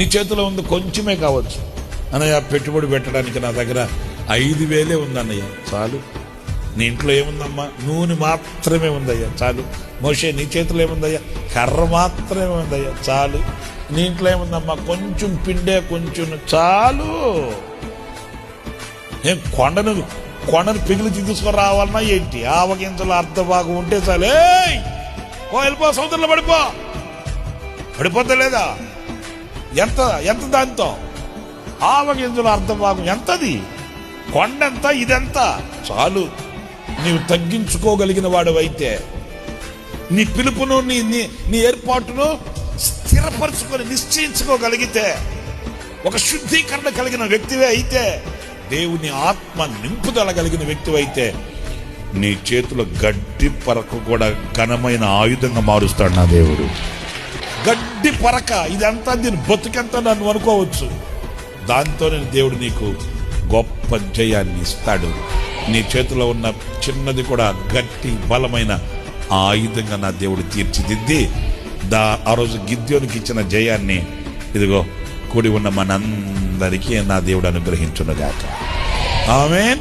నీ చేతిలో ఉంది కొంచెమే కావచ్చు. అన్నయ్య పెట్టుబడి పెట్టడానికి నా దగ్గర ఐదు వేలే ఉందన్నయ్య. చాలు. నీ ఇంట్లో ఏముందమ్మా? నూనె మాత్రమే ఉందయ్యా. చాలు. మోషే నీ చేతిలో ఏముందయ్యా? కర్ర మాత్రమే ఉందయ్యా. చాలు. నీ ఇంట్లో ఏముందమ్మా? కొంచెం పిండే కొంచెం చాలు. ఏం కొండను కొండను పిగిలిచి తీసుకుని రావాలన్నా ఏంటి? ఆవగింజలు అర్ధభాగం ఉంటే చాలే. ఏయ్! వెళ్ళిపో సముద్రంలో పడిపో. పడిపోతలేదా ఎంత ఎంత దాంతో? ఆవగింజలు అర్థం భాగం ఎంతది? కొండంత ఇదెంత? చాలు. నీవు తగ్గించుకోగలిగిన వాడు నీ పిలుపును నీ నీ నీ ఏర్పాటును స్థిరపరచుకొని నిశ్చయించుకోగలిగితే ఒక శుద్ధీకరణ కలిగిన వ్యక్తివే అయితే దేవుని ఆత్మ నింపుదల కలిగిన వ్యక్తి అయితే నీ చేతుల గడ్డి పరకు కూడా ఘనమైన ఆయుధంగా మారుస్తాడు నా దేవుడు. గడ్డి పరక. ఇదంతా దీని బతుకెంత నన్ను అనుకోవచ్చు. దాంతో నేను దేవుడు నీకు గొప్ప జయాన్ని ఇస్తాడు. నీ చేతిలో ఉన్న చిన్నది కూడా గట్టి బలమైన ఆయుధంగా నా దేవుడు తీర్చిదిద్ది. దా ఆ రోజు గిద్యోనికి ఇచ్చిన జయాన్ని ఇదిగో కూడి ఉన్న మనందరికీ నా దేవుడు అనుగ్రహించునుగాక. ఆమె